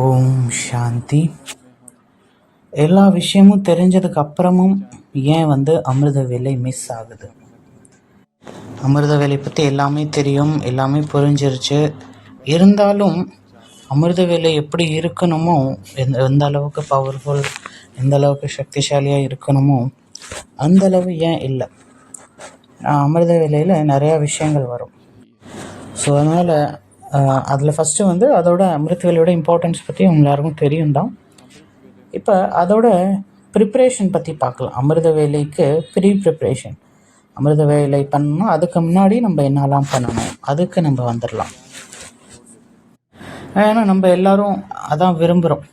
ஓம் சாந்தி. எல்லா விஷயமும் தெரிஞ்சதுக்கு அப்புறமும் ஏன் வந்து அமிர்த வேலை மிஸ் ஆகுது? அமிர்த வேலை பற்றி எல்லாமே தெரியும் எல்லாமே புரிஞ்சிருச்சு. இருந்தாலும் அமிர்த வேலை எப்படி இருக்கணுமோ எந்த எந்த அளவுக்கு பவர்ஃபுல் எந்த அளவுக்கு சக்திசாலியாக இருக்கணுமோ அந்த அளவு ஏன் இல்லை? அமிர்த வேலையில் நிறையா விஷயங்கள் வரும். ஸோ அதனால் அதில் ஃபஸ்ட்டு வந்து அதோட அமிர்த வேலையோட இம்பார்ட்டன்ஸ் பற்றி உங்க எல்லாருக்கும் தெரியும் தான் இப்போ அதோட ப்ரிப்ரேஷன் பற்றி பார்க்கலாம். அமிர்த வேலைக்கு ப்ரீ ப்ரிப்ரேஷன் அமிர்த வேலை பண்ணணும் அதுக்கு முன்னாடி நம்ம என்னெல்லாம் பண்ணணும்? அதுக்கு நம்ம வந்துடலாம். ஏன்னா நம்ம எல்லோரும் அதான் விரும்புகிறோம்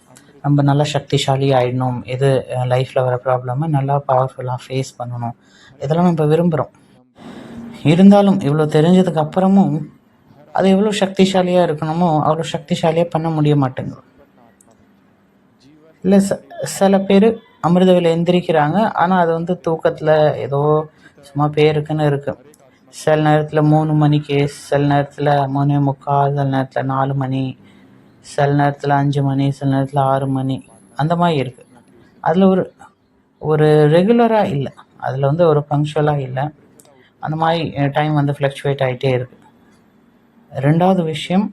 நம்ம நல்லா சக்திசாலி ஆகிடணும் எது லைஃப்பில் வர ப்ராப்ளமை நல்லா பவர்ஃபுல்லாக ஃபேஸ் பண்ணணும். இதெல்லாம் நம்ம விரும்புகிறோம் இருந்தாலும் இவ்வளோ தெரிஞ்சதுக்கு அப்புறமும் அது எவ்வளோ சக்திசாலியாக இருக்கணுமோ அவ்வளோ சக்திசாலியாக பண்ண முடிய மாட்டேங்குது. இல்லை ச சில பேர் அமிர்தவில் எந்திரிக்கிறாங்க. ஆனால் அது வந்து தூக்கத்தில் ஏதோ சும்மா பேருக்குன்னு இருக்குது சில நேரத்தில் மூணு மணிக்கு சில நேரத்தில் மூணு முக்கால் சில நேரத்தில் நாலு மணி சில நேரத்தில் அஞ்சு மணி சில நேரத்தில் ஆறு மணி அந்த மாதிரி இருக்குது அதில் ஒரு ஒரு ரெகுலராக இல்லை. அதில் வந்து ஒரு பங்க்சுவலாக இல்லை. அந்த மாதிரி டைம் வந்து ஃப்ளக்சுவேட் ஆகிட்டே இருக்குது ரெண்டாவது விஷயம்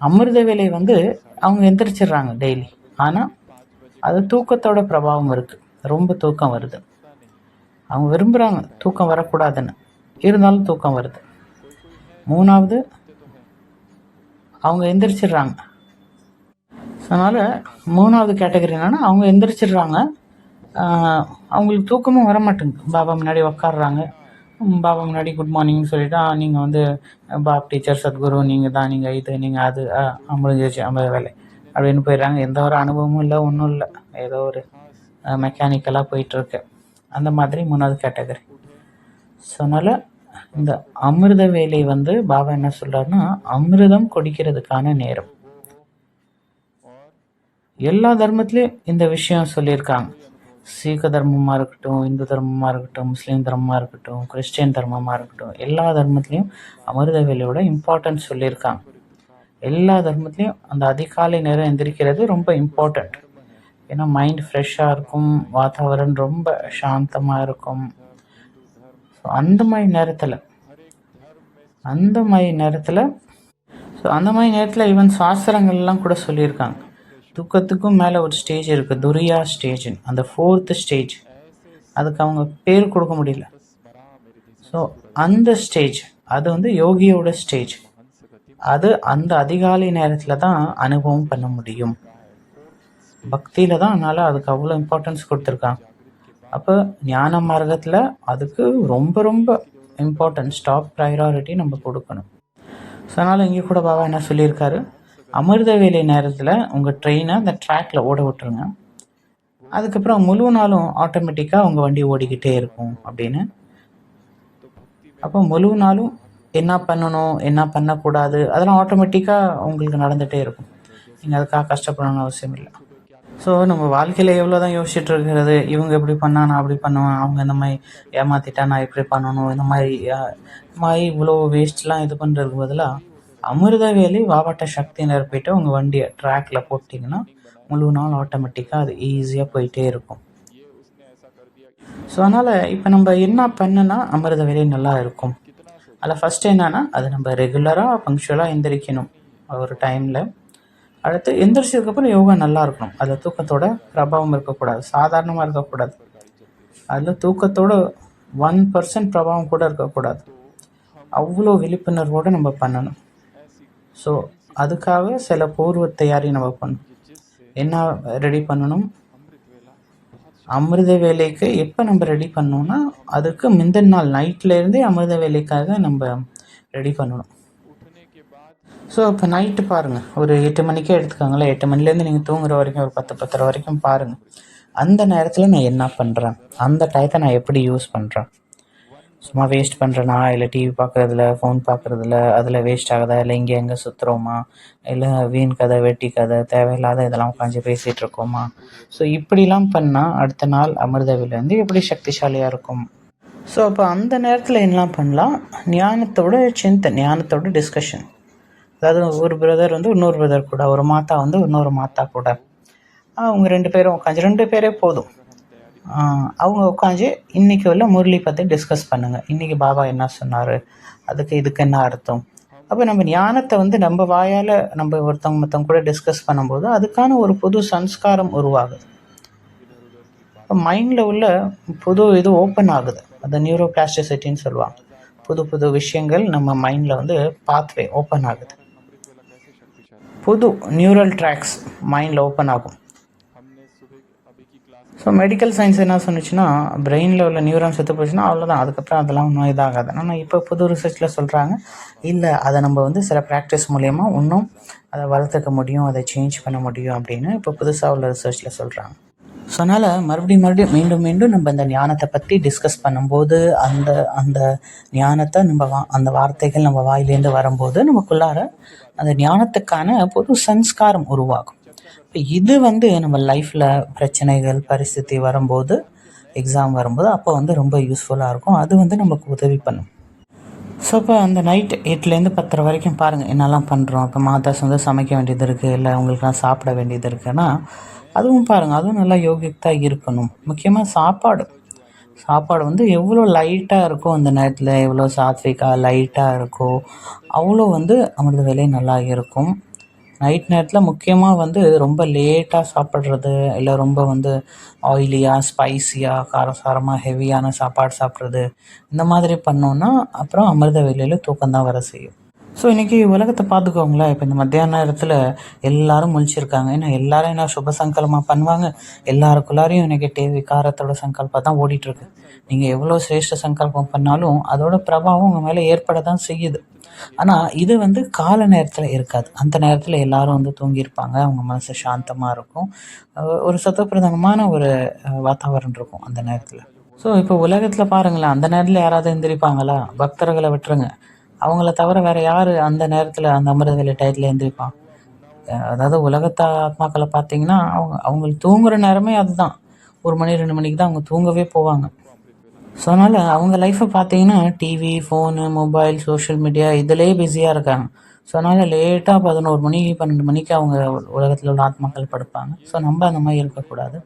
அமிர்த வேலை வந்து அவங்க எந்திரிச்சிடுறாங்க டெய்லி ஆனால் அது தூக்கத்தோட பிரபாவம் இருக்குது ரொம்ப தூக்கம் வருது. அவங்க விரும்புகிறாங்க தூக்கம் வரக்கூடாதுன்னு. இருந்தாலும் தூக்கம் வருது. மூணாவது அவங்க எந்திரிச்சிடுறாங்க. அதனால் மூணாவது கேட்டகரி என்னென்னா அவங்க எந்திரிச்சிடுறாங்க. அவங்களுக்கு தூக்கமும் வர மாட்டேங்குது பாபா முன்னாடி உக்காடுறாங்க பாபா முன்னாடி குட் மார்னிங்னு சொல்லிவிட்டு நீங்கள் வந்து பாப் டீச்சர் சத்குரு நீங்கள் தான் நீங்கள் இது நீங்கள் அது முடிஞ்சிச்சு ஐம்பது வேலை. அப்படின்னு போயிடுறாங்க. எந்த ஒரு அனுபவமும் இல்லை ஒன்றும் இல்லை. ஏதோ ஒரு மெக்கானிக்கலாக போயிட்டுருக்கு. அந்த மாதிரி மூணாவது கேட்டகரி ஸோ அதனால் இந்த அமிர்த வேலை வந்து பாபா என்ன சொல்கிறாருன்னா அமிர்தம் குடிக்கிறதுக்கான நேரம். எல்லா தர்மத்துலேயும் இந்த விஷயம் சொல்லியிருக்காங்க. சீக்க தர்மமாக இருக்கட்டும் இந்து தர்மமாக இருக்கட்டும் முஸ்லீம் தர்மமாக இருக்கட்டும் கிறிஸ்டியன் தர்மமாக இருக்கட்டும் எல்லா தர்மத்துலேயும் அமிர்த வேலையோட இம்பார்ட்டன்ஸ் சொல்லியிருக்காங்க. எல்லா தர்மத்துலேயும் அந்த அதிகாலை நேரம் எந்திரிக்கிறது ரொம்ப இம்பார்ட்டண்ட் ஏன்னா மைண்ட் ஃப்ரெஷ்ஷாக இருக்கும் வாத்தாவரன் ரொம்ப சாந்தமாக இருக்கும். ஸோ அந்த மாதிரி நேரத்தில் அந்த மாதிரி நேரத்தில் ஸோ அந்த மாதிரி நேரத்தில் ஈவன் சாஸ்திரங்கள்லாம் கூட சொல்லியிருக்காங்க. துக்கத்துக்கும் மேலே ஒரு ஸ்டேஜ் இருக்குது துரியா ஸ்டேஜ்னு அந்த ஃபோர்த்து ஸ்டேஜ் அதுக்கு அவங்க பேர் கொடுக்க முடியல. ஸோ அந்த ஸ்டேஜ் அது வந்து யோகியோட ஸ்டேஜ் அது அந்த அதிகாலை நேரத்தில் தான் அனுபவம் பண்ண முடியும். பக்தியில் தான் அதனால் அதுக்கு அவ்வளோ இம்பார்ட்டன்ஸ் கொடுத்துருக்காங்க. அப்போ ஞான மார்க்கத்தில் அதுக்கு ரொம்ப ரொம்ப இம்பார்ட்டன்ஸ் டாப் ப்ரையாரிட்டி நம்ம கொடுக்கணும். ஸோ அதனால் இங்கே கூட பாபா என்ன சொல்லியிருக்காரு? அமிர்த வேலை நேரத்தில் உங்கள் ட்ரெயினை அந்த ட்ராக்கில் ஓட விட்டுருங்க. அதுக்கப்புறம் முழு நாளும் ஆட்டோமேட்டிக்காக உங்கள் வண்டி ஓடிக்கிட்டே இருக்கும் அப்படின்னு. அப்போ முழு நாளும் என்ன பண்ணணும் என்ன பண்ணக்கூடாது அதெல்லாம் ஆட்டோமேட்டிக்காக உங்களுக்கு நடந்துகிட்டே இருக்கும். நீங்கள் அதுக்காக கஷ்டப்படணும்னு அவசியம் இல்லை. ஸோ நம்ம வாழ்க்கையில் எவ்வளோ தான் யோசிச்சுட்டு இருக்கிறது இவங்க எப்படி பண்ணா நான் அப்படி பண்ணுவேன் அவங்க இந்த மாதிரி ஏமாற்றிட்டா நான் இப்படி பண்ணணும் இந்த மாதிரி மாதிரி இவ்வளோ வேஸ்ட்லாம் இது பண்ணுறதுக்கு பதிலாக அமிர்த வேலி வாவாட்ட சக்தி நிரப்பிட்டு உங்கள் வண்டியை ட்ராக்ல போட்டிங்கன்னா முழு நாள் ஆட்டோமேட்டிக்காக அது ஈஸியாக போயிட்டே இருக்கும். ஸோ அதனால் இப்போ நம்ம என்ன பண்ணுனா அமிர்த வேலை நல்லா இருக்கும். அதில் ஃபஸ்ட்டு என்னென்னா அது நம்ம ரெகுலராக பங்க்சுவலாக எந்திரிக்கணும் ஒரு டைமில் அடுத்து எந்திரிச்சதுக்கப்புறம் யோகா நல்லா இருக்கணும். அதில் தூக்கத்தோட பிரபாவம் இருக்கக்கூடாது. சாதாரணமாக இருக்கக்கூடாது. அதில் தூக்கத்தோட ஒன் பர்சன்ட் பிரபாவம் கூட இருக்கக்கூடாது. அவ்வளோ விழிப்புணர்வோடு நம்ம பண்ணணும். ஸோ அதுக்காக சில பூர்வ தயாரி நம்ம பண்ணணும் என்ன ரெடி பண்ணணும்? அமிர்த வேலைக்கு எப்போ நம்ம ரெடி பண்ணோம்னா அதுக்கு முந்தின நாள் நைட்லேருந்தே அமிர்த வேலைக்காக நம்ம ரெடி பண்ணணும். ஸோ இப்போ நைட்டு பாருங்கள் ஒரு எட்டு மணிக்கே எடுத்துக்கோங்களேன். எட்டு மணிலேருந்து நீங்கள் தூங்குற வரைக்கும் ஒரு பத்து பத்தரை வரைக்கும் பாருங்கள் அந்த நேரத்தில் நான் என்ன பண்ணுறேன் அந்த டயத்தை நான் எப்படி யூஸ் பண்ணுறேன் சும்மா வேஸ்ட் பண்ணுறனா இல்லை டிவி பார்க்குறதுல ஃபோன் பார்க்குறதுல அதில் வேஸ்ட் ஆகுதா? இல்லை இங்கே எங்கே சுற்றுறோமா இல்லை வீண் கதை வெட்டி கதை தேவையில்லாத இதெல்லாம் உட்காந்து பேசிகிட்டு இருக்கோமா? ஸோ இப்படிலாம் பண்ணால் அடுத்த நாள் அமிர்தவில் வந்து எப்படி சக்திசாலியாக இருக்கும்? ஸோ அப்போ அந்த நேரத்தில் என்னலாம் பண்ணலாம்? ஞானத்தோட சிந்தை ஞானத்தோட டிஸ்கஷன் அதாவது ஒரு பிரதர் வந்து இன்னொரு பிரதர் கூட ஒரு மாத்தா வந்து இன்னொரு மாத்தா கூட. அவங்க ரெண்டு பேரும் உட்காந்து ரெண்டு பேரே போதும். அவங்க உட்காந்து இன்றைக்கி உள்ள முரளி பற்றி டிஸ்கஸ் பண்ணுங்கள் இன்றைக்கி பாபா என்ன சொன்னார்? அதுக்கு இதுக்கு என்ன அர்த்தம்? அப்போ நம்ம ஞானத்தை வந்து நம்ம வாயால் நம்ம ஒருத்தவங்க மற்றவங்க கூட டிஸ்கஸ் பண்ணும்போது அதுக்கான ஒரு புது சன்ஸ்காரம் உருவாகுது. இப்போ மைண்டில் உள்ள புது இது ஓப்பன் ஆகுது. அந்த நியூரோ பிளாஸ்டிசிட்டின்னு சொல்லுவாங்க. புது புது விஷயங்கள் நம்ம மைண்டில் வந்து பாத்வே ஓப்பன் ஆகுது. புது நியூரல் ட்ராக்ஸ் மைண்டில் ஓப்பன் ஆகும். ஸோ மெடிக்கல் சயின்ஸ் என்ன சொன்னிச்சுன்னா பிரெயினில் உள்ள நியூரான் செத்து போச்சுன்னா அவ்வளோதான் அதுக்கப்புறம் அதெல்லாம் ஒன்றும் இதாகாது. ஆனால் இப்போ புது ரிசர்ச்சில் சொல்கிறாங்க இல்லை அதை நம்ம வந்து சில ப்ராக்டிஸ் மூலயமா இன்னும் அதை வளர்த்துக்க முடியும் அதை சேஞ்ச் பண்ண முடியும் அப்படின்னு இப்போ புதுசாக உள்ள ரிசர்ச்சில் சொல்கிறாங்க ஸோ அதனால் மறுபடியும் மறுபடியும் மீண்டும் மீண்டும் நம்ம இந்த ஞானத்தை பற்றி டிஸ்கஸ் பண்ணும்போது அந்த அந்த ஞானத்தை நம்ம வா அந்த வார்த்தைகள் நம்ம வாயிலேருந்து வரும்போது நமக்குள்ளார அந்த ஞானத்துக்கான புது சன்ஸ்காரம் உருவாகும். இது வந்து நம்ம லைஃப்பில் பிரச்சனைகள் பரிஸ்திதி வரும்போது எக்ஸாம் வரும்போது அப்போ வந்து ரொம்ப யூஸ்ஃபுல்லாக இருக்கும். அது வந்து நமக்கு உதவி பண்ணும். ஸோ இப்போ அந்த நைட் எட்டுலேருந்து பத்தரை வரைக்கும் பாருங்கள் என்னெல்லாம் பண்ணுறோம் இப்போ மாதாஸ் வந்து சமைக்க வேண்டியது இருக்குது இல்லை அவங்களுக்குலாம் சாப்பிட வேண்டியது இருக்குன்னா அதுவும் பாருங்கள் அதுவும் நல்லா யோகியத்தாக இருக்கணும். முக்கியமாக சாப்பாடு. சாப்பாடு வந்து எவ்வளோ லைட்டாக இருக்கோ அந்த நேரத்தில் எவ்வளோ சாத்விகா லைட்டாக இருக்கோ அவ்வளோ வந்து அமிர்த வேலை நல்லா இருக்கும். நைட் நேரத்தில் முக்கியமாக வந்து ரொம்ப லேட்டாக சாப்பிட்றது இல்லை ரொம்ப வந்து ஆயிலியாக ஸ்பைசியாக காரசாரமாக ஹெவியான சாப்பாடு சாப்பிட்றது இந்த மாதிரி பண்ணோன்னா அப்புறம் அமிர்த வேலையில் தூக்கம்தான் வர செய்யும். ஸோ இன்றைக்கி உலகத்தை பார்த்துக்கோங்களேன். இப்போ இந்த மத்தியான நேரத்தில் எல்லாரும் முழிச்சிருக்காங்க. ஏன்னா எல்லாரும் என்ன சுப சங்கல்பமாக பண்ணுவாங்க? எல்லாருக்குள்ளாரையும் நெகட்டிவ் விகாரத்தோட சங்கல்பம் தான் ஓடிட்டுருக்கு. நீங்கள் எவ்வளோ சிரேஷ்ட சங்கல்பம் பண்ணாலும் அதோட பிரபாவம் உங்கள் மேலே ஏற்பட தான் செய்யுது. ஆனால் இது வந்து கால நேரத்தில் இருக்காது. அந்த நேரத்தில் எல்லாரும் வந்து தூங்கியிருப்பாங்க. அவங்க மனசு சாந்தமாக இருக்கும். ஒரு சத்தப்பிரதமான ஒரு அஹ், வாத்தாவரணம் இருக்கும் அந்த நேரத்தில். ஸோ இப்போ உலகத்தில் பாருங்களேன். அந்த நேரத்தில் யாராவது எந்திரிப்பாங்களா? பக்தர்களை விட்டுருங்க. அவங்கள தவிர வேற யார் அந்த நேரத்தில் அந்த அமிர்த வேலை டயத்தில் எந்திரிப்பான் அதாவது உலகத்த ஆத்மாக்களை பார்த்தீங்கன்னா அவங்க அவங்களுக்கு தூங்குற நேரமே அதுதான். ஒரு மணி ரெண்டு மணிக்கு தான் அவங்க தூங்கவே போவாங்க. ஸோ அதனால் அவங்க லைஃப்பை பார்த்தீங்கன்னா TV phone mobile social media இதிலே பிஸியாக இருக்காங்க. ஸோ அதனால் லேட்டாக பதினோரு மணி பன்னெண்டு மணிக்கு அவங்க உலகத்தில் உள்ள ஆத்மாக்கள் படுப்பாங்க. ஸோ நம்ம அந்த மாதிரி இருக்கக்கூடாது.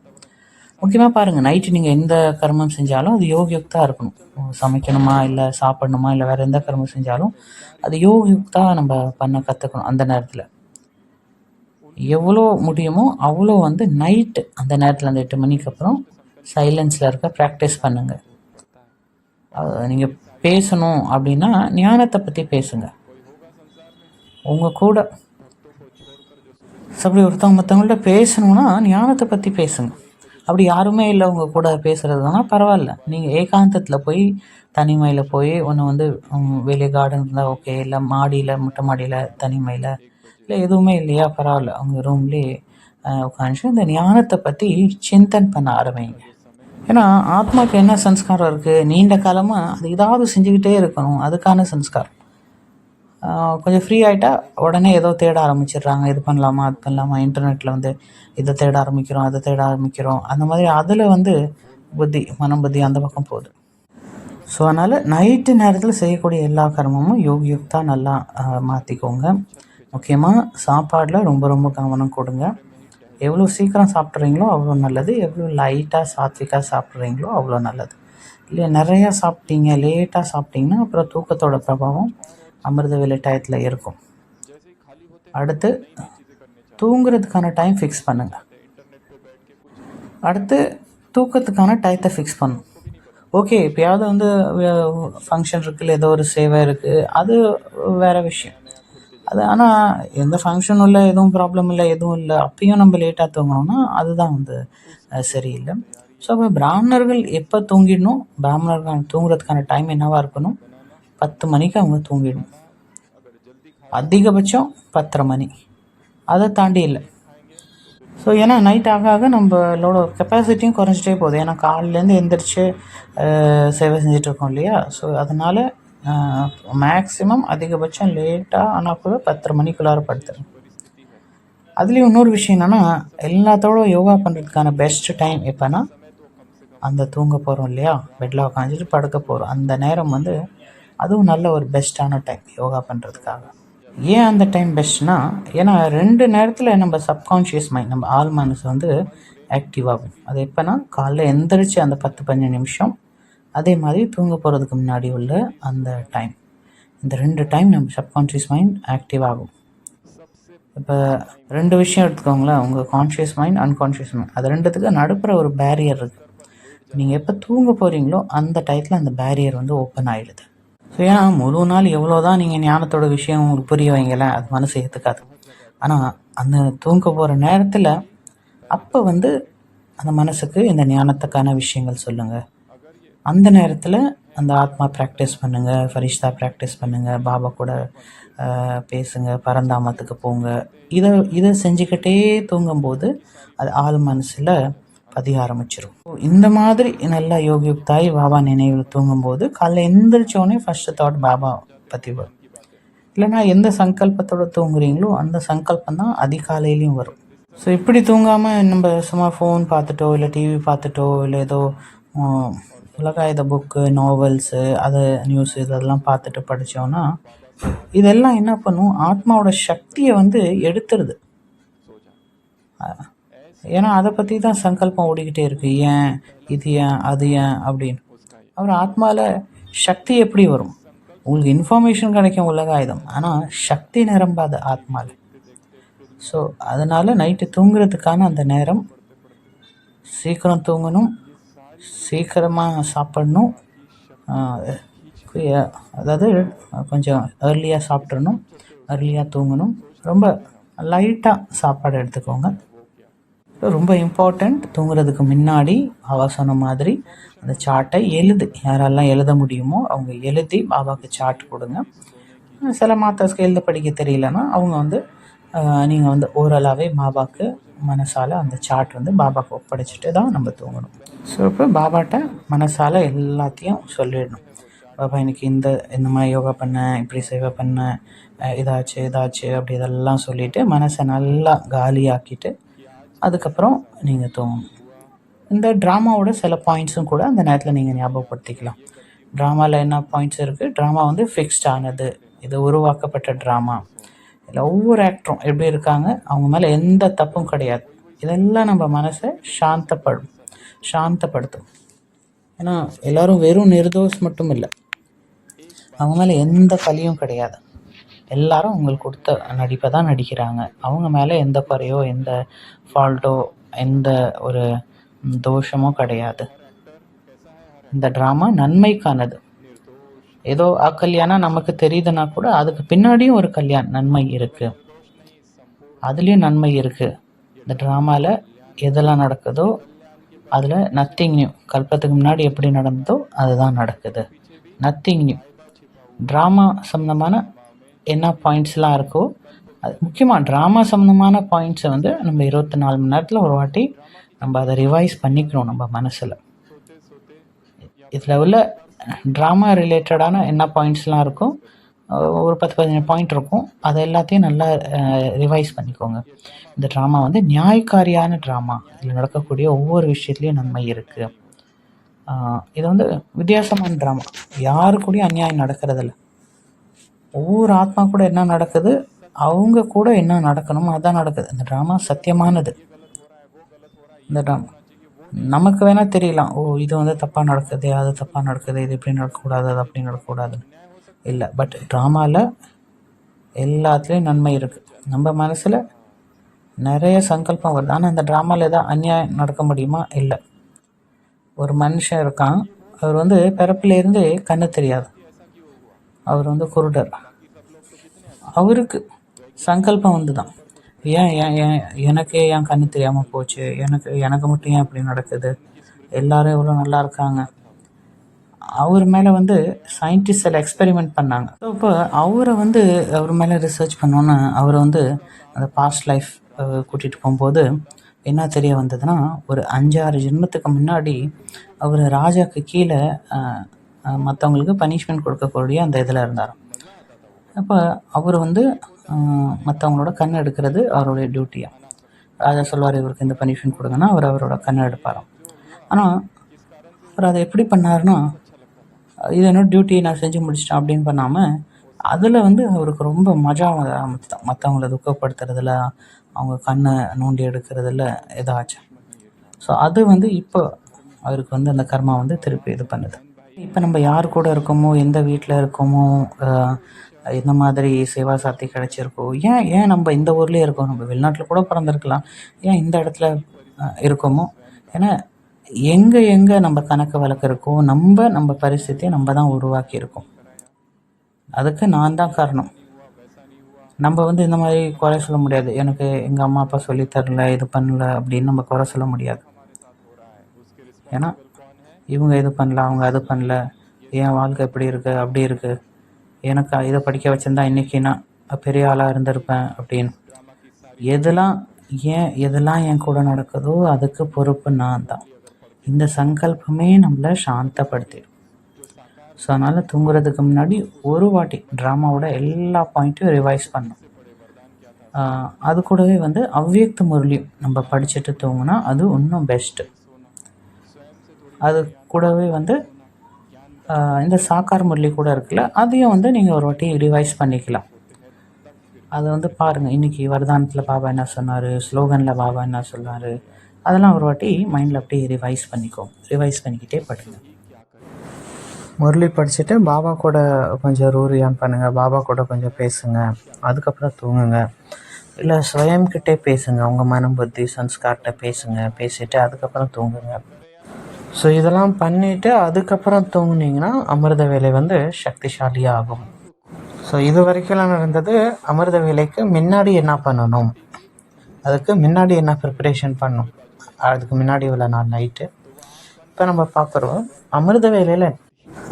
முக்கியமாக பாருங்கள் நைட்டு நீங்கள் எந்த கர்மம் செஞ்சாலும் அது யோகயுக்தாக இருக்கணும். சமைக்கணுமா இல்லை சாப்பிடணுமா இல்லை வேறு எந்த கர்மம் செஞ்சாலும் அது யோகயுக்தாக நம்ம பண்ண கற்றுக்கணும் அந்த நேரத்தில். எவ்வளோ முடியுமோ அவ்வளோ வந்து நைட்டு அந்த நேரத்தில் அந்த எட்டு மணிக்கு அப்புறம் சைலன்ஸில் இருக்க ப்ராக்டிஸ் பண்ணுங்கள் நீங்கள் பேசணும் அப்படின்னா ஞானத்தை பற்றி பேசுங்க. உங்கள் கூட அப்படி ஒருத்தவங்க மற்றவங்கள்ட்ட பேசணும்னா ஞானத்தை பற்றி பேசுங்க. அப்படி யாருமே இல்லை உங்கள் கூட பேசுகிறதுனா பரவாயில்ல. நீங்கள் ஏகாந்தத்தில் போய் தனிமையில் போய் ஒன்று வந்து வெளியே கார்டன் இருந்தால் ஓகே இல்லை மாடியில் முட்டை மாடியில் தனிமையில் இல்லை எதுவுமே இல்லையா பரவாயில்ல. அவங்க ரூம்லேயே உட்காந்து இந்த ஞானத்தை பற்றி சிந்தன் பண்ண ஆரம்பிங்க. ஏன்னா ஆத்மாக்கு என்ன சன்ஸ்காரம் இருக்குது நீண்ட காலமாக அது ஏதாவது செஞ்சுக்கிட்டே இருக்கணும். அதுக்கான சன்ஸ்காரம் கொஞ்சம் ஃப்ரீ ஆகிட்டா உடனே ஏதோ தேட ஆரம்பிச்சிடுறாங்க. இது பண்ணலாமா அது பண்ணலாமா? இன்டர்நெட்டில் வந்து இதை தேட ஆரம்பிக்கிறோம் அதை தேட ஆரம்பிக்கிறோம். அந்த மாதிரி அதில் வந்து புத்தி மனம் புத்தி அந்த பக்கம் போகுது. ஸோ அதனால் நைட்டு நேரத்தில் செய்யக்கூடிய எல்லா கர்மமும் யோகியுக்தா நல்லா மாற்றிக்கோங்க முக்கியமாக சாப்பாடில் ரொம்ப ரொம்ப கவனம் கொடுங்க. எவ்வளோ சீக்கிரம் சாப்பிட்றீங்களோ அவ்வளோ நல்லது. எவ்வளோ லைட்டாக சாத்விக்காக சாப்பிட்றீங்களோ அவ்வளோ நல்லது. இல்லை நிறையா சாப்பிட்டீங்க லேட்டாக சாப்பிட்டீங்கன்னா அப்புறம் தூக்கத்தோட பிரபாவம் அமிர்த வேலை டயத்தில் இருக்கும். அடுத்து தூங்குறதுக்கான டைம் ஃபிக்ஸ் பண்ணுங்கள் அடுத்து தூக்கத்துக்கான டயத்தை ஃபிக்ஸ் பண்ணும். ஓகே எப்பயாவது வந்து ஃபங்க்ஷன் இருக்குல்ல ஏதோ ஒரு சேவை இருக்குது அது வேற விஷயம். அது ஆனால் எந்த ஃபங்க்ஷனும் இல்லை எதுவும் ப்ராப்ளம் இல்லை எதுவும் இல்லை அப்பயும் நம்ம லேட்டாக தூங்கணும்னா அதுதான் வந்து சரியில்லை. ஸோ அப்போ பிராமணர்கள் எப்போ தூங்கிடணும்? பிராமணர்கள் தூங்குறதுக்கான டைம் என்னவாக இருக்கணும்? பத்து மணிக்கு அவங்க தூங்கிடும். அதிகபட்சம் பத்தரை மணி. அதை தாண்டி இல்லை. ஸோ ஏன்னா நைட் ஆக ஆக நம்மளோட கெப்பாசிட்டியும் குறைஞ்சிட்டே போகுது. ஏன்னா காலிலேருந்து எந்திரிச்சு சேவை செஞ்சிட்ருக்கோம் இல்லையா? ஸோ அதனால் மேக்ஸிமம் அதிகபட்சம் லேட்டாக ஆனால் கூட பத்தரை மணிக்குள்ளார படுத்துறேன் அதுலேயும் இன்னொரு விஷயம் என்னென்னா எல்லாத்தோட யோகா பண்ணுறதுக்கான பெஸ்ட் டைம் எப்போனா அந்த தூங்க போகிறோம் இல்லையா? பெட்டில் உட்காந்துட்டு படுக்க போகிறோம் அந்த நேரம் வந்து அதுவும் நல்ல ஒரு பெஸ்ட்டான டைம் யோகா பண்ணுறதுக்காக ஏன் அந்த டைம் பெஸ்ட்னா ஏன்னா ரெண்டு நேரத்தில் நம்ம சப்கான்ஷியஸ் மைண்ட் நம்ம ஆள் மனசு வந்து ஆக்டிவ் ஆகும் அது எப்போனா காலைல எந்திரிச்சு அந்த பத்து பதினஞ்சு நிமிஷம் அதே மாதிரி தூங்க போகிறதுக்கு முன்னாடி உள்ள அந்த டைம் இந்த ரெண்டு டைம் நம்ம சப்கான்ஷியஸ் மைண்ட் ஆக்டிவ் ஆகும். இப்போ ரெண்டு விஷயம் எடுத்துக்கோங்களேன். உங்கள் கான்ஷியஸ் மைண்ட் அன்கான்ஷியஸ் மைண்ட் அது ரெண்டுத்துக்கு நடுப்புற ஒரு பேரியர் இருக்குது நீங்கள் எப்போ தூங்க போகிறீங்களோ அந்த டயத்தில் அந்த பேரியர் வந்து ஓப்பன் ஆகிடுது ஸோ ஏன்னா முழு நாள் எவ்வளோ தான் நீங்கள் ஞானத்தோட விஷயம் உங்களுக்கு புரிய வைங்களேன் அது மனசு ஏற்றுக்காது ஆனால் அந்த தூங்க போகிற நேரத்தில் அப்போ வந்து அந்த மனசுக்கு இந்த ஞானத்துக்கான விஷயங்கள் சொல்லுங்கள் அந்த நேரத்தில் அந்த ஆத்மா ப்ராக்டிஸ் பண்ணுங்கள் ஃபரிஷ்தா ப்ராக்டிஸ் பண்ணுங்கள் பாபா கூட பேசுங்க பரந்தாமத்துக்கு போங்க. இதை இதை செஞ்சுக்கிட்டே தூங்கும்போது அது ஆள் மனசில் பதிய ஆரம்பிச்சிடும் இந்த மாதிரி நல்லா யோகியுக்தாய் பாபா நினைவில் தூங்கும்போது காலைல எந்திரிச்சோடனே ஃபஸ்ட்டு தாட் பாபா பற்றி வரும் இல்லைன்னா எந்த சங்கல்பத்தோட தூங்குறீங்களோ அந்த சங்கல்பம் தான் அதிகாலையிலையும் வரும். ஸோ இப்படி தூங்காமல் நம்ம சும்மா ஃபோன் பார்த்துட்டோ இல்லை டிவி பார்த்துட்டோ இல்லை ஏதோ உலகாயுத புக்கு நாவல்ஸு அது நியூஸ் இதெல்லாம் பார்த்துட்டு படித்தோன்னா இதெல்லாம் என்ன பண்ணும்? ஆத்மாவோட சக்தியை வந்து எடுத்துருது. ஏன்னா அதை பற்றி தான் சங்கல்பம் ஓடிக்கிட்டே இருக்கு. ஏன்? இது ஏன்? அது ஏன்? அப்படின்னு. அப்புறம் ஆத்மாவில் சக்தி எப்படி வரும்? உங்களுக்கு இன்ஃபர்மேஷன் கிடைக்கும் உலக ஆயுதம் ஆனால் சக்தி நிரம்பாது ஆத்மாவில் ஸோ அதனால் நைட்டு தூங்குறதுக்கான அந்த நேரம் சீக்கிரம் தூங்கணும் சீக்கிரமாக சாப்பிடணும் அதாவது கொஞ்சம் ஏர்லியாக சாப்பிட்றணும் ஏர்லியாக தூங்கணும். ரொம்ப லைட்டாக சாப்பாடு எடுத்துக்கோங்க. ரொம்ப இம்பார்ட்டண்ட் தூங்குறதுக்கு முன்னாடி பாபா சொன்ன மாதிரி அந்த சார்ட்டை எழுது. யாரெல்லாம் எழுத முடியுமோ அவங்க எழுதி பாபாவுக்கு சார்ட் கொடுங்க. சில மாத்தாஸ்க்கு எழுத படிக்க தெரியலன்னா அவங்க வந்து நீங்கள் வந்து ஓரலாகவே பாபாவுக்கு மனசால் அந்த சார்ட் வந்து பாபாவுக்கு ஒப்படைச்சிட்டு தான் நம்ம தூங்கணும். ஸோ இப்போ பாபாட்ட மனசால் எல்லாத்தையும் சொல்லிடணும். பாபா எனக்கு இந்த இந்த மாதிரி யோகா பண்ணேன் இப்படி சேவை பண்ணேன் இதாச்சு இதாச்சு அப்படி இதெல்லாம் சொல்லிவிட்டு மனசை நல்லா காலியாக்கிட்டு அதுக்கப்புறம் நீங்கள் தூங்கணும். இந்த ட்ராமாவோட சில பாயிண்ட்ஸும் கூட அந்த நேரத்தில் நீங்கள் ஞாபகப்படுத்திக்கலாம். ட்ராமாவில் என்ன பாயிண்ட்ஸ் இருக்குது ட்ராமா வந்து ஃபிக்ஸ்ட் ஆனது. இது உருவாக்கப்பட்ட ட்ராமா. இதில் ஒவ்வொரு ஆக்டரும் எப்படி இருக்காங்க? அவங்க மேலே எந்த தப்பும் கிடையாது. இதெல்லாம் நம்ம மனசை சாந்தப்படும் சாந்தப்படுத்தும். ஏன்னா எல்லோரும் வெறும் நிர்தோஷ் மட்டும் இல்லை. அவங்க மேலே எந்த பழியும் கிடையாது. எல்லாரும் உங்களுக்கு கொடுத்த நடிப்பை தான் நடிக்கிறாங்க. அவங்க மேலே எந்த குறையோ எந்த ஃபால்ட்டோ எந்த ஒரு தோஷமோ கிடையாது. இந்த ட்ராமா நன்மைக்கானது. ஏதோ அக்கல்யாணம் நமக்கு தெரியுதுன்னா கூட அதுக்கு பின்னாடியும் ஒரு கல்யாணம் நன்மை இருக்குது அதுலேயும் நன்மை இருக்குது இந்த ட்ராமாவில் எதெல்லாம் நடக்குதோ அதில் நத்திங் நியூ கல்பத்துக்கு முன்னாடி எப்படி நடந்ததோ அதுதான் நடக்குது. நத்திங் நியூ ட்ராமா சம்மந்தமான என்ன பாயிண்ட்ஸ்லாம் இருக்கோ அது முக்கியமாக ட்ராமா சம்மந்தமான பாயிண்ட்ஸை வந்து நம்ம இருபத்தி நாலு மணி நேரத்தில் ஒரு வாட்டி நம்ம அதை ரிவைஸ் பண்ணிக்கணும் நம்ம மனசில். இதில் உள்ள ட்ராமா ரிலேட்டடான என்ன பாயிண்ட்ஸ்லாம் இருக்கோ ஒரு பத்து பதினஞ்சு பாயிண்ட் இருக்கும். அதை எல்லாத்தையும் நல்லா ரிவைஸ் பண்ணிக்கோங்க. இந்த ட்ராமா வந்து நியாயக்காரியான ட்ராமா இதில் நடக்கக்கூடிய ஒவ்வொரு விஷயத்துலையும் நன்மை இருக்குது இது வந்து வித்தியாசமான ட்ராமா யாரு கூடயும் அநியாயம் நடக்கிறதில்ல. ஒவ்வொரு ஆத்மா கூட என்ன நடக்குது? அவங்க கூட என்ன நடக்கணுமோ அதான் நடக்குது. இந்த ட்ராமா சத்தியமானது. இந்த ட்ராமா நமக்கு வேணால் தெரியலாம். ஓ இது வந்து தப்பாக நடக்குது அது தப்பாக நடக்குது இது இப்படி நடக்கக்கூடாது அது அப்படி நடக்கக்கூடாதுன்னு இல்லை பட் ட்ராமாவில் எல்லாத்துலேயும் நன்மை இருக்குது நம்ம மனசில் நிறைய சங்கல்பம் வருது. ஆனால் இந்த ட்ராமாவில் ஏதாவது அநியாயம் நடக்க முடியுமா? இல்லை. ஒரு மனுஷன் இருக்கான். அவர் வந்து பிறப்பிலேருந்தே கண்ணு தெரியாது. அவர் வந்து குருடர். அவருக்கு சங்கல்பம் வந்து தான் ஏன் ஏன் ஏன் எனக்கே ஏன் கண்ணு தெரியாமல் போச்சு? எனக்கு எனக்கு மட்டும் ஏன் இப்படி நடக்குது? எல்லாரும் எவ்வளோ நல்லா இருக்காங்க. அவர் மேலே வந்து சயின்டிஸ்ட் எல்லாம் எக்ஸ்பெரிமெண்ட் பண்ணாங்க. ஸோ இப்போ அவரை வந்து அவர் மேலே ரிசர்ச் பண்ணோன்னு அவரை வந்து அந்த பாஸ்ட் லைஃப் கூட்டிகிட்டு போகும்போது என்ன தெரிய வந்ததுன்னா ஒரு அஞ்சாறு ஜென்மத்துக்கு முன்னாடி அவர் ராஜாக்கு கீழே மற்றவங்களுக்கு பனிஷ்மெண்ட் கொடுக்கக்கூடிய அந்த இதில் இருந்தார் அப்போ அவர் வந்து மற்றவங்களோட கண் எடுக்கிறது அவருடைய டியூட்டியாக ராஜா சொல்வார் இவருக்கு இந்த பனிஷ்மெண்ட் கொடுங்கன்னா அவர் அவரோட கண் எடுப்பாராம். ஆனால் அவர் அதை எப்படி பண்ணாருன்னா இது என்ன டியூட்டியை நான் செஞ்சு முடிச்சிட்டேன் அப்படின்னு பண்ணாமல் அதில் வந்து அவருக்கு ரொம்ப மஜா மற்றவங்கள துக்கப்படுத்துறதுல அவங்க கண்ணை நோண்டி எடுக்கிறதுல ஏதாச்சு ஸோ அது வந்து இப்போ அவருக்கு வந்து அந்த கர்மா வந்து திருப்பி இது பண்ணுது. இப்போ நம்ம யார் கூட இருக்கோமோ எந்த வீட்டில் இருக்கோமோ எந்த மாதிரி சேவா சாத்தி கிடைச்சிருக்கோ ஏன் ஏன் நம்ம இந்த ஊர்லேயே இருக்கோம்? நம்ம வெளிநாட்டில் கூட பிறந்திருக்கலாம். ஏன் இந்த இடத்துல இருக்கோமோ? ஏன்னா எங்கே எங்கே நம்ம கணக்கு வழக்கு இருக்கோ நம்ம நம்ம பரிசுத்தையை நம்ம தான் உருவாக்கியிருக்கோம் அதுக்கு நான் தான் காரணம். நம்ம வந்து இந்த மாதிரி குறை சொல்ல முடியாது. எனக்கு எங்கள் அம்மா அப்பா சொல்லி தரல இது பண்ணல அப்படின்னு நம்ம குறை சொல்ல முடியாது. ஏன்னா இவங்க இது பண்ணல அவங்க அது பண்ணல. என் வாழ்க்கை இப்படி இருக்குது அப்படி இருக்குது எனக்கு இதை படிக்க வச்சிருந்தா இன்றைக்கி நான் பெரிய ஆளாக இருந்திருப்பேன் அப்படின்னு. எதெல்லாம் ஏன் எதெல்லாம் என் கூட நடக்குதோ அதுக்கு பொறுப்பு நான் தான். இந்த சங்கல்பமே நம்மளை சாந்தப்படுத்திடும். ஸோ அதனால் தூங்குறதுக்கு முன்னாடி ஒரு வாட்டி ட்ராமாவோட எல்லா பாயிண்ட்டையும் ரிவைஸ் பண்ணும் அது கூடவே வந்து அவ்வியக்த முரளியும் நம்ம படிச்சுட்டு தூங்கினா அது இன்னும் பெஸ்ட்டு அது கூடவே வந்து இந்த சாக்கார் முரளி கூட இருக்குல்ல அதையும் வந்து நீங்கள் ஒரு வாட்டி ரிவைஸ் பண்ணிக்கலாம். அதை வந்து பாருங்கள் இன்றைக்கி வரதானத்தில் பாபா என்ன சொன்னார் ஸ்லோகனில் பாபா என்ன சொன்னார் அதெல்லாம் ஒரு வாட்டி மைண்டில் அப்படியே ரிவைஸ் பண்ணிக்கோ ரிவைஸ் பண்ணிக்கிட்டே படுங்க. முரளி படிச்சுட்டு பாபா கூட கொஞ்சம் ரூரியான் பண்ணுங்கள் பாபா கூட கொஞ்சம் பேசுங்க அதுக்கப்புறம் தூங்குங்க. இல்லை ஸ்வயம்கிட்டே பேசுங்க உங்கள் மனம் புத்தி சன்ஸ்கார்கிட்ட பேசுங்க பேசிட்டு அதுக்கப்புறம் தூங்குங்க. ஸோ இதெல்லாம் பண்ணிவிட்டு அதுக்கப்புறம் தூங்குனீங்கன்னா அமிர்த வேலை வந்து சக்திசாலியாக ஆகும் ஸோ இது வரைக்கும் நடந்தது அமிர்த வேலைக்கு முன்னாடி என்ன பண்ணணும்? அதுக்கு முன்னாடி என்ன ப்ரிப்பரேஷன் பண்ணும் அதுக்கு முன்னாடி உள்ள நாள் நைட்டு இப்போ நம்ம பார்க்குறோம் அமிர்த வேலையில்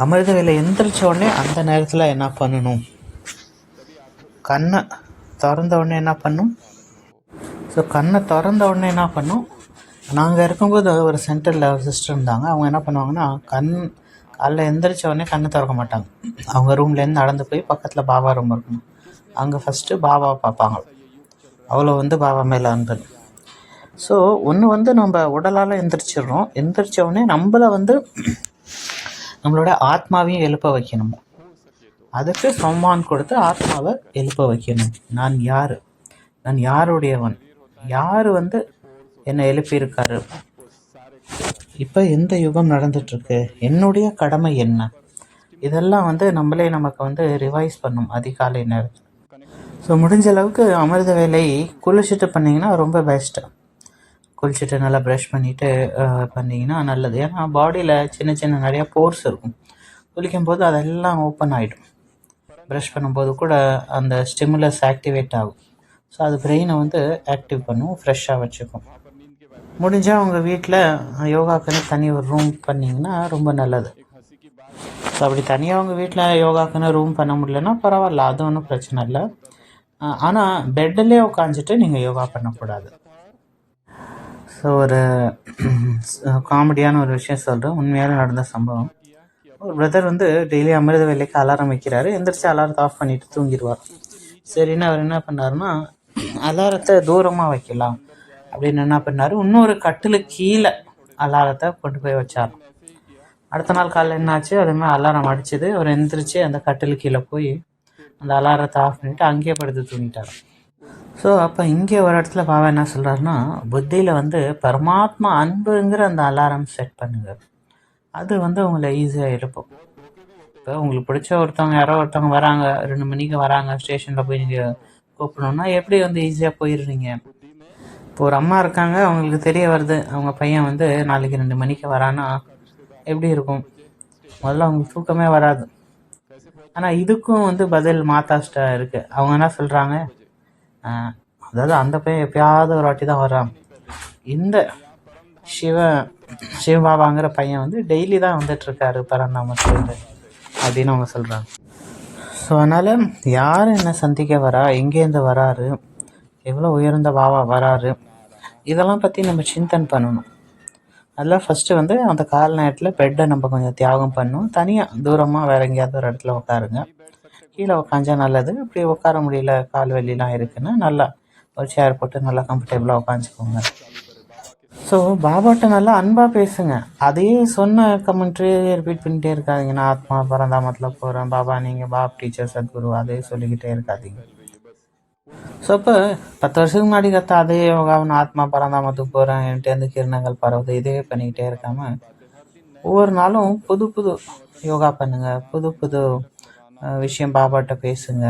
அமிர்த வேலை எந்திரிச்ச உடனே அந்த நேரத்தில் என்ன பண்ணணும்? கண்ணை திறந்த உடனே என்ன பண்ணும் ஸோ கண்ணை திறந்த உடனே என்ன பண்ணும் நாங்கள் இருக்கும்போது ஒரு சென்டரில் ஒரு சிஸ்டர் இருந்தாங்க. அவங்க என்ன பண்ணுவாங்கன்னா கண் காலைல எந்திரிச்ச உடனே கண்ணை திறக்க மாட்டாங்க. அவங்க ரூம்லேருந்து நடந்து போய் பக்கத்தில் பாபா ரூம் இருக்கணும். அங்கே ஃபஸ்ட்டு பாபாவை பார்ப்பாங்க. அவ்வளோ வந்து பாபா மேலே அன்பன் ஸோ ஒன்று வந்து நம்ம உடலால் எந்திரிச்சிடுறோம். எந்திரிச்ச உடனே நம்மள வந்து நம்மளோட ஆத்மாவையும் எழுப்ப வைக்கணும். அதுக்கு சம்மான் கொடுத்து ஆத்மாவை எழுப்ப வைக்கணும். நான் யார்? நான் யாருடையவன்? யார் வந்து என்னை எழுப்பியிருக்காரு. இப்போ எந்த யுகம் நடந்துட்டுருக்கு. என்னுடைய கடமை என்ன? இதெல்லாம் வந்து நம்மளே நமக்கு வந்து ரிவைஸ் பண்ணும் அதிகாலை நேரத்தில் ஸோ முடிஞ்ச அளவுக்கு அமிர்த வேலை குளிச்சுட்டு பண்ணிங்கன்னா ரொம்ப பெஸ்ட்டு குளிச்சுட்டு நல்லா ப்ரஷ் பண்ணிவிட்டு பண்ணிங்கன்னா நல்லது. ஏன்னா பாடியில் சின்ன சின்ன நிறையா போர்ஸ் இருக்கும். குளிக்கும் போது அதெல்லாம் ஓப்பன் ஆகிடும் ப்ரஷ் பண்ணும்போது கூட அந்த ஸ்டிமுலஸ் ஆக்டிவேட் ஆகும். ஸோ அது பிரெயினை வந்து ஆக்டிவ் பண்ணும் ஃப்ரெஷ்ஷாக வச்சுக்கும். முடிஞ்சால் உங்கள் வீட்டில் யோகாக்குன்னு தனி ஒரு ரூம் பண்ணிங்கன்னா ரொம்ப நல்லது. ஸோ அப்படி தனியாக உங்கள் வீட்டில் யோகாக்குன்னு ரூம் பண்ண முடியலன்னா பரவாயில்ல அது ஒன்றும் பிரச்சனை இல்லை. ஆனால் பெட்டிலே உட்காந்துட்டு நீங்கள் யோகா பண்ணக்கூடாது. ஸோ ஒரு காமெடியான ஒரு விஷயம் சொல்கிறேன் உண்மையாக நடந்த சம்பவம். ஒரு பிரதர் வந்து டெய்லி அமிர்த வேலைக்கு அலாரம் வைக்கிறாரு. எந்திரிச்சு அலாரத்தை ஆஃப் பண்ணிட்டு தூங்கிடுவார். சரின்னு அவர் என்ன பண்ணாருன்னா அலாரத்தை தூரமாக வைக்கலாம். அப்படின்னு என்ன பண்ணார்? இன்னொரு கட்டிலு கீழே அலாரத்தை கொண்டு போய் வச்சார். அடுத்த நாள் காலையில் என்னாச்சு? அதே மாதிரி அலாரம் அடிச்சது. அவர் எந்திரிச்சு அந்த கட்டில் கீழே போய் அந்த அலாரத்தை ஆஃப் பண்ணிவிட்டு அங்கேயே படுத்து தூங்கிட்டார். ஸோ அப்போ இங்கே ஒரு இடத்துல பாவா என்ன சொல்கிறாருன்னா புத்தியில் வந்து பரமாத்மா அன்புங்கிற அந்த அலாரம் செட் பண்ணுங்க. அது வந்து உங்களை ஈஸியாக இருப்போம் இப்போ உங்களுக்கு பிடிச்ச ஒருத்தவங்க யாரோ ஒருத்தவங்க வராங்க ரெண்டு மணிக்கு வராங்க ஸ்டேஷனில் போய் நீங்கள் கூப்பிடணுன்னா எப்படி வந்து ஈஸியாக போயிடுறீங்க? இப்போ ஒரு அம்மா இருக்காங்க அவங்களுக்கு தெரிய வருது. அவங்க பையன் வந்து நாளைக்கு ரெண்டு மணிக்கு வரானா எப்படி இருக்கும்? முதல்ல அவங்களுக்கு தூக்கமே வராது. ஆனால் இதுக்கும் வந்து பதில் மாத்தாஸ்டா இருக்குது அவங்க என்ன சொல்கிறாங்க அதாவது அந்த பையன் எப்பயாவது ஒரு வாட்டி தான் வர்றான். இந்த சிவ சிவபாபாங்கிற பையன் வந்து டெய்லி தான் வந்துட்டுருக்காரு பரந்தாமத்துலேருந்து அப்படின்னு அவங்க சொல்கிறாங்க ஸோ அதனால் யார் என்ன சந்திக்க வரா? எங்கேருந்து வராரு? எவ்வளோ உயர்ந்த பாபா வராரு? இதெல்லாம் பற்றி நம்ம சிந்தன் பண்ணணும். அதெல்லாம் ஃபஸ்ட்டு வந்து அந்த கால் நேரத்தில் பெட்டை நம்ம கொஞ்சம் தியாகம் பண்ணணும். தனியாக தூரமாக வேறு எங்கேயாவது ஒரு இடத்துல உட்காருங்க கீழே உட்காந்தா நல்லது. அப்படி உட்கார முடியல கால் வலிலாம் இருக்குன்னா நல்லா ஒரு சேர் போட்டு நல்லா கம்ஃபர்டபுளாக உட்காந்துக்கோங்க ஸோ பாபாட்ட நல்லா அன்பாக பேசுங்க. அதையே சொன்ன கமெண்ட்ரி ரிப்பீட் பண்ணிட்டே இருக்காதீங்க. நான் ஆத்மா பரந்தாமத்தில் போகிறேன் பாபா நீங்கள் பாப் டீச்சர் சத்குரு அதையே சொல்லிக்கிட்டே இருக்காதீங்க. ஸோ இப்போ பத்து வருஷத்துக்கு முன்னாடி கத்த அதே யோகாவை நான் ஆத்மா பரந்தாமத்துக்கு போகிறேன் என்கிட்டேருந்து கிரணங்கள் பரவுது இதே பண்ணிக்கிட்டே இருக்காம ஒவ்வொரு நாளும் புது புது யோகா பண்ணுங்க புது புது விஷயம் பாபாட்ட பேசுங்க.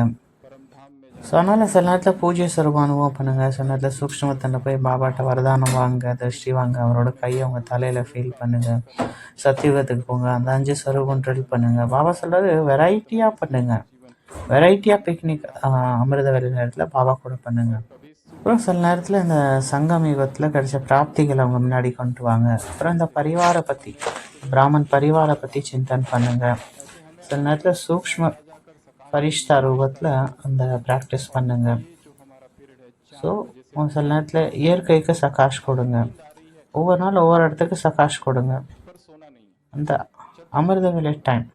ஸோ அதனால் சில நேரத்தில் பூஜை சுரூபம் அனுபவம் பண்ணுங்கள் சில நேரத்தில் சூக்ஷ்மத்தில் போய் பாபாட்ட வரதானம் வாங்க திருஷ்டி வாங்க அவரோட கையை அவங்க தலையில் ஃபீல் பண்ணுங்கள் சத்தியுகத்துக்கு போங்க அந்த அஞ்சு ஸ்வரூபம் ட்ரில் பண்ணுங்கள் பாபா சொல்கிறது வெரைட்டியாக பண்ணுங்கள் வெரைட்டியாக பிக்னிக் அமிர்தவெளி நேரத்தில் பாபா கூட பண்ணுங்கள் அப்புறம் சில நேரத்தில் இந்த சங்கம் யுகத்தில் கிடைச்ச பிராப்திகளை அவங்க முன்னாடி கொண்டு வாங்க. அப்புறம் இந்த பரிவாரை பற்றி பிராமன் பரிவாரை பற்றி சிந்தன் பண்ணுங்கள் சில நேரத்தில் சூக்ஷ்ம பரிஷ்தா ரூபத்தில் அந்த ப்ராக்டிஸ் பண்ணுங்க. ஸோ சில நேரத்தில் இயற்கைக்கு சகாஷ் கொடுங்க. ஒவ்வொரு நாள் ஒவ்வொரு இடத்துக்கு சகாஷ் கொடுங்க. அந்த அமிர்த வேலை டைம்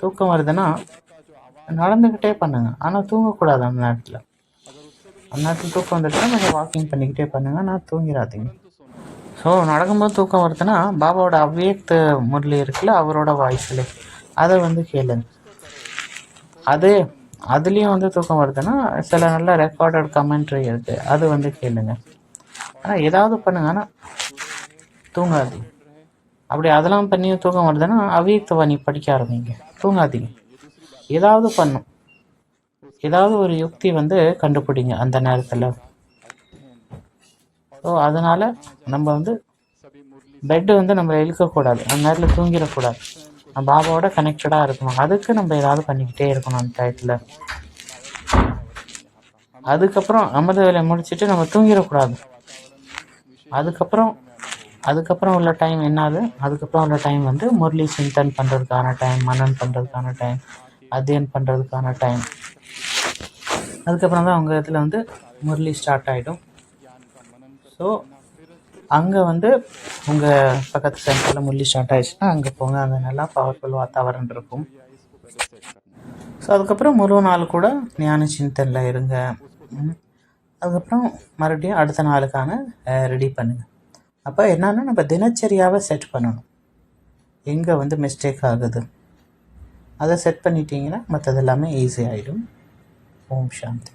தூக்கம் வருதுன்னா நடந்துக்கிட்டே பண்ணுங்க. ஆனால் தூங்கக்கூடாது அந்த நேரத்தில். அந்த நேரத்தில் தூக்கம் வந்துட்டுனா கொஞ்சம் வாக்கிங் பண்ணிக்கிட்டே பண்ணுங்க. நான் தூங்கிடாதீங்க. ஸோ நடக்கும்போது தூக்கம் வருதுன்னா பாபாவோட அவ்வியக்த முரளி இருக்குல்ல அவரோட வாய்ஸில். அதை வந்து கேளுங்க. அது அதுலேயும் வந்து தூக்கம் வருதுன்னா சில நல்ல ரெக்கார்டட் கமெண்ட்ரி இருக்குது அது வந்து கேளுங்க. ஆனால் ஏதாவது பண்ணுங்க. ஆனால் தூங்காதீங்க. அப்படி அதெல்லாம் பண்ணியும் தூக்கம் வருதுன்னா அவ்வியக்தவாணி படிக்க ஆரம்பிங்க. தூங்காதீங்க. ஏதாவது பண்ணும் ஏதாவது ஒரு யுக்தி வந்து கண்டுபிடிங்க அந்த நேரத்தில். ஸோ அதனால் நம்ம வந்து பெட்டு வந்து நம்ம இழுக்கக்கூடாது. அந்த நேரத்தில் தூங்கிடக்கூடாது. நம்ம பாபாவோட கனெக்டடாக இருக்கணும். அதுக்கு நம்ம ஏதாவது பண்ணிக்கிட்டே இருக்கணும் அந்த டயத்தில். அதுக்கப்புறம் அமிர்த வேலையை முடிச்சுட்டு நம்ம தூங்கிடக்கூடாது. அதுக்கப்புறம் அதுக்கப்புறம் உள்ள டைம் என்னது? அதுக்கப்புறம் உள்ள டைம் வந்து முரளி சிந்தன் பண்ணுறதுக்கான டைம் மனன் பண்ணுறதுக்கான டைம் அத்தியன் பண்ணுறதுக்கான டைம் அதுக்கப்புறம் தான் அவங்க இதில் வந்து முரளி ஸ்டார்ட் ஆகிடும் ஸோ அங்கே வந்து உங்கள் பக்கத்து சென்டரில் முரளி ஸ்டார்ட் ஆயிடுச்சுன்னா அங்கே போங்க. அங்கே நல்லா பவர்ஃபுல் வாத்தாவரன் இருக்கும். ஸோ அதுக்கப்புறம் முழு நாள் கூட ஞான சிந்தனில் இருங்க. அதுக்கப்புறம் மறுபடியும் அடுத்த நாளுக்கான ரெடி பண்ணுங்கள் அப்போ என்னன்னா நம்ம தினச்சரியாவை செட் பண்ணணும். எங்கே வந்து மிஸ்டேக் ஆகுது? அதை செட் பண்ணிட்டீங்கன்னா மற்றது எல்லாமே ஈஸி ஆகிடும் ஓம் சாந்தி.